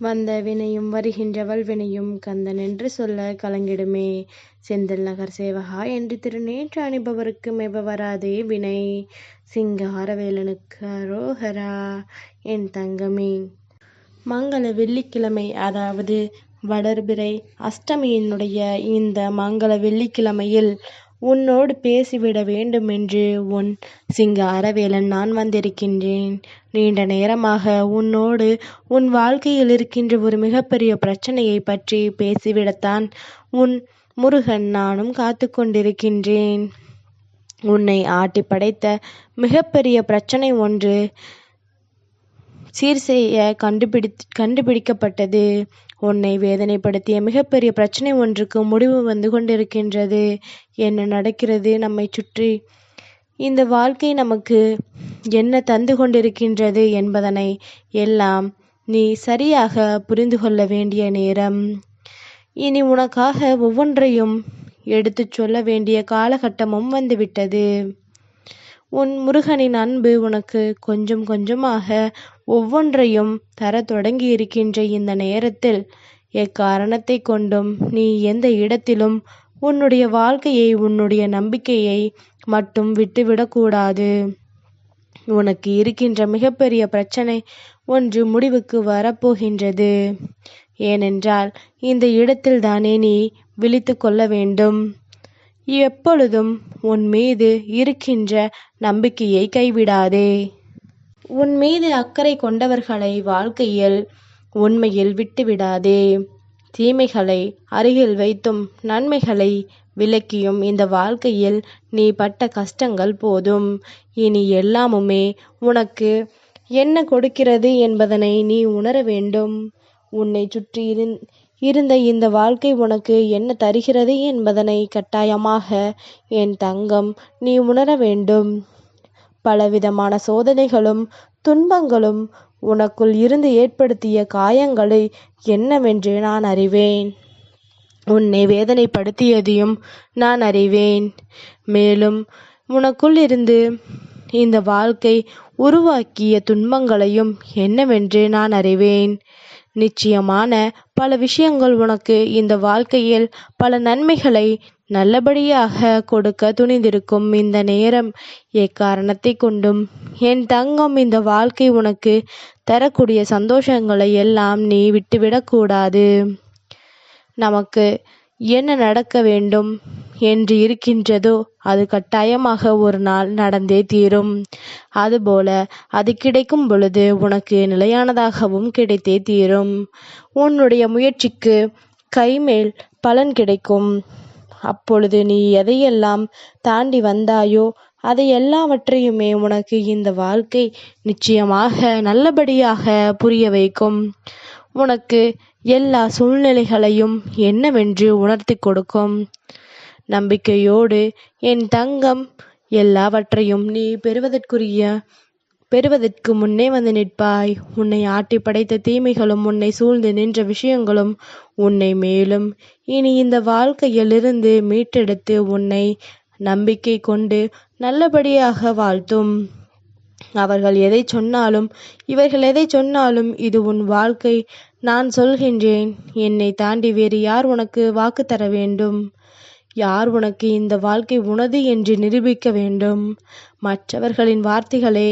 வந்த வினையும் வருகின்றவள் வினையும் கந்தன் என்று சொல்ல கலங்கிடுமே. செந்தில் நகர் சேவகா என்று திருநேற்று அணிபவருக்கு மெவ வராதே வினை. சிங்காரவேலனுக்கு அரோகரா என் தங்கமே. மங்கள வெள்ளிக்கிழமை அதாவது வளர்பிறை அஷ்டமியினுடைய இந்த மங்கள வெள்ளிக்கிழமையில் உன்னோடு பேசிவிட வேண்டுமென்று உன் சிங்காரவேலன் நான் வந்திருக்கின்றேன். நீண்ட நேரமாக உன்னோடு உன் வாழ்க்கையில் இருக்கின்ற ஒரு மிகப்பெரிய பிரச்சனையை பற்றி பேசிவிடத்தான் உன் முருகன் நானும் காத்து கொண்டிருக்கின்றேன். உன்னை ஆட்டி படைத்த மிகப்பெரிய பிரச்சனை ஒன்று சீர் செய்ய கண்டுபிடி கண்டுபிடிக்கப்பட்டது. உன்னை வேதனைப்படுத்திய மிகப்பெரிய பிரச்சனை ஒன்றுக்கு முடிவு வந்து கொண்டிருக்கின்றது. என்ன நடக்கிறது? நம்மை சுற்றி இந்த வாழ்க்கை நமக்கு என்ன தந்து கொண்டிருக்கின்றது என்பதனை எல்லாம் நீ சரியாக புரிந்து கொள்ள வேண்டிய நேரம். இனி உனக்காக ஒவ்வொன்றையும் எடுத்துச் சொல்ல வேண்டிய காலகட்டமும் வந்துவிட்டது. உன் முருகனின் அன்பு உனக்கு கொஞ்சம் கொஞ்சமாக ஒவ்வொன்றையும் தரத் தொடங்கி இருக்கின்ற இந்த நேரத்தில் எக்காரணத்தை கொண்டும் நீ எந்த இடத்திலும் உன்னுடைய வாழ்க்கையை உன்னுடைய நம்பிக்கையை மட்டும் விட்டுவிடக்கூடாது உனக்கு இருக்கின்ற மிகப்பெரிய பிரச்சனை ஒன்று முடிவுக்கு வரப்போகின்றது. ஏனென்றால் இந்த இடத்தில் தானே நீ விழித்து கொள்ள வேண்டும். எப்பொழுதும் உன் மீது இருக்கின்ற நம்பிக்கையை கைவிடாதே. உன் மீது அக்கறை கொண்டவர்களை வாழ்க்கையில் உண்மையில் விட்டுவிடாதே. தீமைகளை அருகில் வைத்தும் நன்மைகளை விளக்கியும் இந்த வாழ்க்கையில் நீ பட்ட கஷ்டங்கள் போதும். இனி எல்லாமுமே உனக்கு என்ன கொடுக்கிறது என்பதனை நீ உணர வேண்டும். உன்னை சுற்றி இருந் இருந்த இந்த வாழ்க்கை உனக்கு என்ன தருகிறது என்பதனை கட்டாயமாக என் தங்கம் நீ உணர வேண்டும். பலவிதமான சோதனைகளும் துன்பங்களும் உனக்குள் இருந்து ஏற்படுத்திய காயங்களை என்னவென்று நான் அறிவேன். உன்னை வேதனைப்படுத்தியதையும் நான் அறிவேன். மேலும் உனக்குள் இருந்து இந்த வாழ்க்கை உருவாக்கிய துன்பங்களையும் என்னவென்று நான் அறிவேன். நிச்சயமான பல விஷயங்கள் உனக்கு இந்த வாழ்க்கையில் பல நன்மைகளை நல்லபடியாக கொடுக்க துணிந்திருக்கும் இந்த நேரம் எக்காரணத்தை கொண்டும் என் தங்கம் இந்த வாழ்க்கை உனக்கு தரக்கூடிய சந்தோஷங்களை எல்லாம் நீ விட்டுவிடக்கூடாது. நமக்கு என்ன நடக்க வேண்டும்? என்று இருக்கின்றதோ அது கட்டாயமாக ஒரு நாள் நடந்தே தீரும். அதுபோல அது கிடைக்கும் பொழுது உனக்கு நிலையானதாகவும் கிடைத்தே தீரும். உன்னுடைய முயற்சிக்கு கைமேல் பலன் கிடைக்கும். அப்பொழுது நீ எதையெல்லாம் தாண்டி வந்தாயோ அதை எல்லாவற்றையுமே உனக்கு இந்த வாழ்க்கை நிச்சயமாக நல்லபடியாக புரிய வைக்கும். உனக்கு எல்லா சூழ்நிலைகளையும் என்னவென்று உணர்த்தி கொடுக்கும். நம்பிக்கையோடு என் தங்கம் எல்லாவற்றையும் நீ பெறுவதற்குரிய பெறுவதற்கு முன்னே வந்து நிற்பாய். உன்னை ஆட்டி படைத்த தீமைகளும் உன்னை சூழ்ந்து நின்ற விஷயங்களும் உன்னை மேலும் இனி இந்த வாழ்க்கையிலிருந்து மீட்டெடுத்து உன்னை நம்பிக்கை கொண்டு நல்லபடியாக வாழ்த்தும். அவர்கள் எதை சொன்னாலும் இவர்கள் எதை சொன்னாலும் இது உன் வாழ்க்கை. நான் சொல்கின்றேன் என்னை தாண்டி வேறு யார் உனக்கு வாக்கு தர வேண்டும்? யார் உனக்கு இந்த வாழ்க்கை உனது என்று நிரூபிக்க வேண்டும்? மற்றவர்களின் வார்த்தைகளே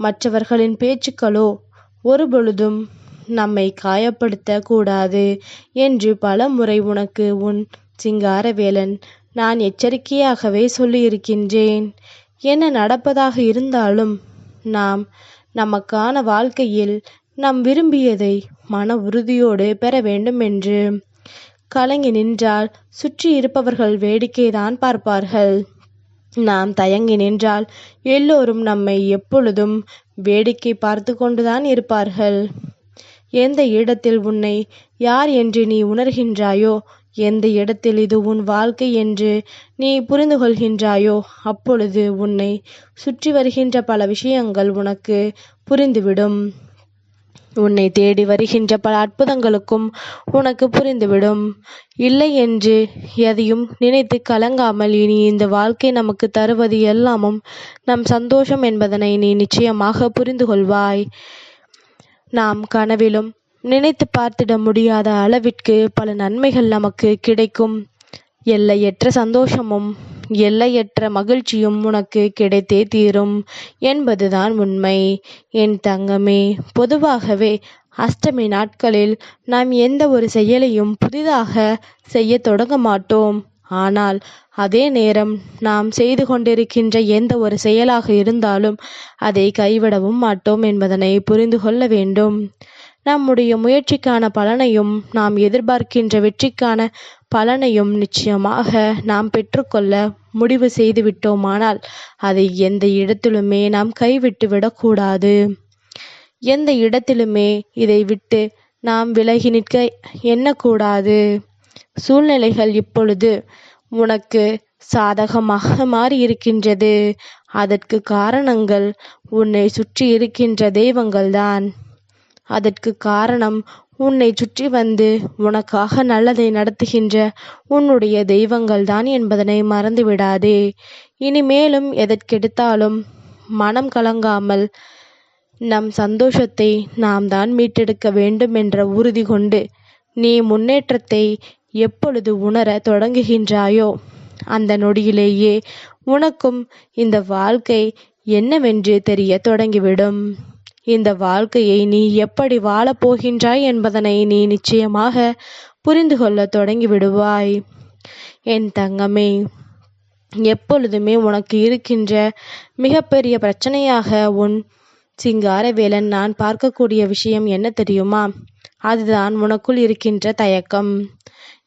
மற்றவர்களின் பேச்சுக்களோ ஒருபொழுதும் நம்மை காயப்படுத்த கூடாது என்று பல முறை உனக்கு உன் சிங்காரவேலன் நான் எச்சரிக்கையாகவே சொல்லியிருக்கின்றேன். என்ன நடப்பதாக இருந்தாலும் நாம் நமக்கான வாழ்க்கையில் நாம் விரும்பியதை மன உறுதியோடு பெற வேண்டும் என்று கலங்கி நின்றால் சுற்றி இருப்பவர்கள் வேடிக்கைதான் பார்ப்பார்கள். நாம் தயங்கி நின்றால் எல்லோரும் நம்மை எப்பொழுதும் வேடிக்கை பார்த்து கொண்டுதான் இருப்பார்கள். எந்த இடத்தில் உன்னை யார் என்று நீ உணர்கின்றாயோ எந்த இடத்தில் இது உன் வாழ்க்கை என்று நீ புரிந்து கொள்கின்றாயோ அப்பொழுது உன்னை சுற்றி வருகின்ற பல விஷயங்கள் உனக்கு புரிந்துவிடும். உன்னை தேடி வருகின்ற பல அற்புதங்களுக்கும் உனக்கு புரிந்துவிடும். இல்லை என்று எதையும் நினைத்து கலங்காமல் இனி இந்த வாழ்க்கை நமக்கு தருவது எல்லாமும் நம் சந்தோஷம் என்பதனை நீ நிச்சயமாக புரிந்து கொள்வாய். நாம் கனவிலும் நினைத்து பார்த்திட முடியாத அளவிற்கு பல நன்மைகள் நமக்கு கிடைக்கும். எல்லையற்ற சந்தோஷமும் எல்லையற்ற மகிழ்ச்சியும் உனக்கு கிடைத்தே தீரும் என்பதுதான் உண்மை. என் தங்கமே பொதுவாகவே அஷ்டமி நாட்களில் நாம் எந்த ஒரு செயலையும் புதிதாக செய்ய தொடங்க மாட்டோம். ஆனால் அதே நேரம் நாம் செய்து கொண்டிருக்கின்ற எந்த ஒரு செயலாக இருந்தாலும் அதை கைவிடவும் மாட்டோம் என்பதனை புரிந்து கொள்ள வேண்டும். நம்முடைய முயற்சிக்கான பலனையும் நாம் எதிர்பார்க்கின்ற வெற்றிக்கான பலனையும் நிச்சயமாக நாம் பெற்றுக்கொள்ள முடிவு செய்து விட்டோமானால் அதை எந்த இடத்திலுமே நாம் கைவிட்டு விடக்கூடாது. எந்த இடத்திலுமே இதை விட்டு நாம் விலகி நிற்க எண்ணக்கூடாது. சூழ்நிலைகள் இப்பொழுது உனக்கு சாதகமாக மாறி இருக்கின்றது அதற்கு காரணங்கள் உன்னை சுற்றி இருக்கின்ற தெய்வங்கள்தான். அதற்கு காரணம் உன்னை சுற்றி வந்து உனக்காக நல்லதை நடத்துகின்ற உன்னுடைய தெய்வங்கள் தான் என்பதனை மறந்துவிடாதே. இனிமேலும் எதற்கெடுத்தாலும் மனம் கலங்காமல் நம் சந்தோஷத்தை நாம் தான் மீட்டெடுக்க வேண்டும் என்ற உறுதி கொண்டு நீ முன்னேற்றத்தை எப்பொழுது உணர தொடங்குகின்றாயோ அந்த நொடியிலேயே உனக்கும் இந்த வாழ்க்கை என்னவென்று தெரிய தொடங்கிவிடும். இந்த வாழ்க்கையை நீ எப்படி வாழப் போகின்றாய் என்பதனை நீ நிச்சயமாக புரிந்து கொள்ள தொடங்கி விடுவாய். என் தங்கமே எப்பொழுதுமே உனக்கு இருக்கின்ற மிகப்பெரிய பிரச்சனையாக உன் சிங்காரவேலன் நான் பார்க்கக்கூடிய விஷயம் என்ன தெரியுமா? அதுதான் உனக்குள் இருக்கின்ற தயக்கம்.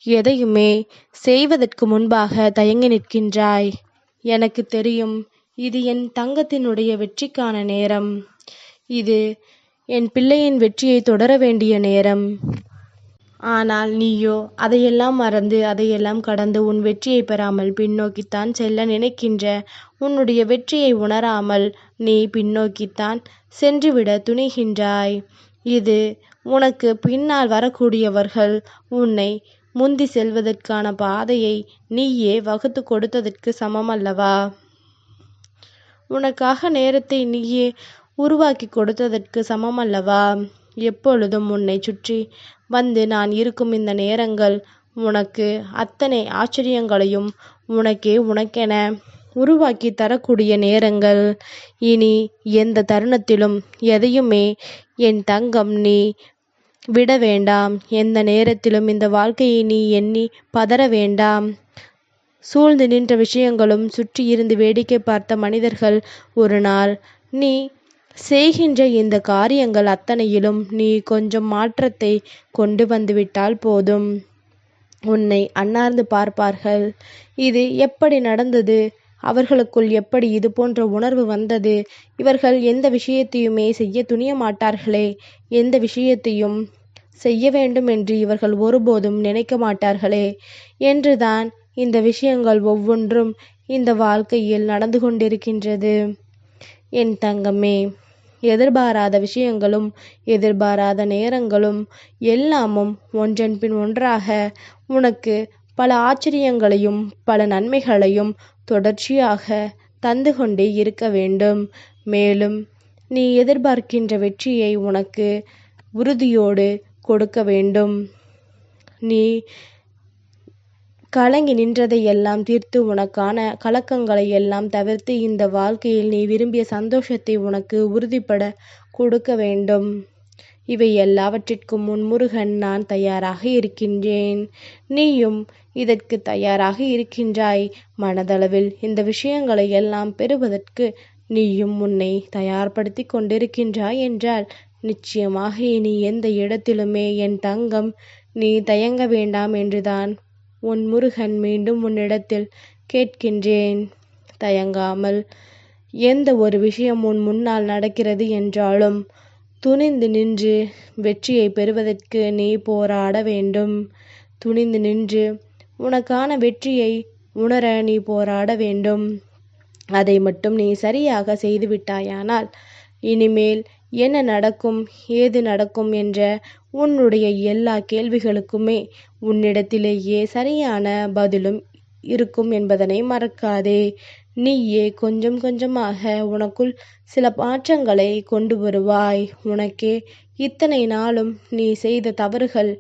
எதையுமே செய்வதற்கு முன்பாக தயங்கி நிற்கின்றாய். எனக்கு தெரியும் இது என் தங்கத்தினுடைய வெற்றிக்கான நேரம். இது என் பிள்ளையின் வெற்றியை தொடர வேண்டிய நேரம். ஆனால் நீயோ அதையெல்லாம் மறந்து அதையெல்லாம் கடந்து உன் வெற்றியை பெறாமல் பின்னோக்கித்தான் செல்ல நினைக்கின்ற உன்னுடைய வெற்றியை உணராமல் நீ பின்னோக்கித்தான் சென்றுவிட துணிகின்றாய். இது உனக்கு பின்னால் வரக்கூடியவர்கள் உன்னை முந்தி செல்வதற்கான பாதையை நீயே வகுத்து கொடுத்ததற்கு சமம் அல்லவா உனக்காக நேரத்தை நீயே உருவாக்கி கொடுத்ததற்கு சமம் அல்லவா எப்பொழுதும் உன்னை சுற்றி வந்து நான் இருக்கும் இந்த நேரங்கள் உனக்கு அத்தனை ஆச்சரியங்களையும் உனக்கே உனக்கென உருவாக்கி தரக்கூடிய நேரங்கள். இனி எந்த தருணத்திலும் எதையுமே என் தங்கம் நீ விட வேண்டாம். எந்த நேரத்திலும் இந்த வாழ்க்கையை நீ எண்ணி பதற வேண்டாம். சூழ்ந்து நின்ற விஷயங்களும் சுற்றி இருந்து வேடிக்கை பார்த்த மனிதர்கள் ஒரு நாள் நீ செய்கின்ற இந்த காரியங்கள் அத்தனையிலும் நீ கொஞ்சம் மாற்றத்தை கொண்டு வந்துவிட்டால் போதும். உன்னை அன்னார்ந்து பார்ப்பார்கள். இது எப்படி நடந்தது? அவர்களுக்குள் எப்படி இது போன்ற உணர்வு வந்தது? இவர்கள் எந்த விஷயத்தையுமே செய்ய துணிய மாட்டார்களே எந்த விஷயத்தையும் செய்ய வேண்டும் என்று இவர்கள் ஒருபோதும் நினைக்க மாட்டார்களே. என்றுதான் இந்த விஷயங்கள் ஒவ்வொன்றும் இந்த வாழ்க்கையில் நடந்து கொண்டிருக்கின்றது. என் தங்கமே எதிர்பாராத விஷயங்களும் எதிர்பாராத நேரங்களும் எல்லாமும் ஒன்றன் பின் ஒன்றாக உனக்கு பல ஆச்சரியங்களையும் பல நன்மைகளையும் தொடர்ச்சியாக தந்து கொண்டே இருக்க வேண்டும். மேலும் நீ எதிர்பார்க்கின்ற வெற்றியை உனக்கு உறுதியோடு கொடுக்க வேண்டும். நீ கலங்கி நின்றதை எல்லாம் தீர்த்து உனக்கான கலக்கங்களை எல்லாம் தவிர்த்து இந்த வாழ்க்கையில் நீ விரும்பிய சந்தோஷத்தை உனக்கு உறுதிப்பட கொடுக்க வேண்டும். இவை எல்லாவற்றிற்கும் முன் முருகன் நான் தயாராக இருக்கின்றேன். நீயும் இதற்கு தயாராக இருக்கின்றாய். மனதளவில் இந்த விஷயங்களை எல்லாம் பெறுவதற்கு நீயும் உன்னை தயார்படுத்தி கொண்டிருக்கின்றாய் என்றால் நிச்சயமாக இனி எந்த இடத்திலுமே என் தங்கம் நீ தயங்க வேண்டாம் என்றுதான். உன் முருகன் மீண்டும் உன்னிடத்தில் கேட்கின்றேன். தயங்காமல் எந்த ஒரு விஷயம் உன் முன்னால் நடக்கிறது என்றாலும் துணிந்து நின்று வெற்றியை பெறுவதற்கு நீ போராட வேண்டும். துணிந்து நின்று உனக்கான வெற்றியை உணர நீ போராட வேண்டும். அதை மட்டும் நீ சரியாக செய்துவிட்டாயானால் இனிமேல் என்ன நடக்கும் ஏது நடக்கும் என்ற உன்னுடைய எல்லா கேள்விகளுக்குமே உன்னிடத்திலேயே சரியான பதிலும் இருக்கும் என்பதனை மறக்காதே. நீயே கொஞ்சம் கொஞ்சமாக உனக்குள் சில மாற்றங்களை கொண்டு வருவாய். உனக்கே இத்தனை நாளும் நீ செய்த தவறுகள்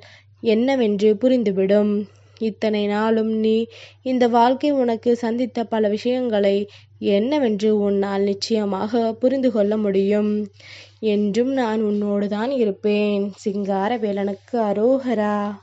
என்னவென்று புரிந்துவிடும். இத்தனை நாளும் நீ இந்த வாழ்க்கை உனக்கு சந்தித்த பல விஷயங்களை என்னவென்று உன்னால் நிச்சயமாக புரிந்து கொள்ள முடியும். என்றும் நான் உன்னோடு தான் இருப்பேன். சிங்கார வேலனுக்கு அரோகரா.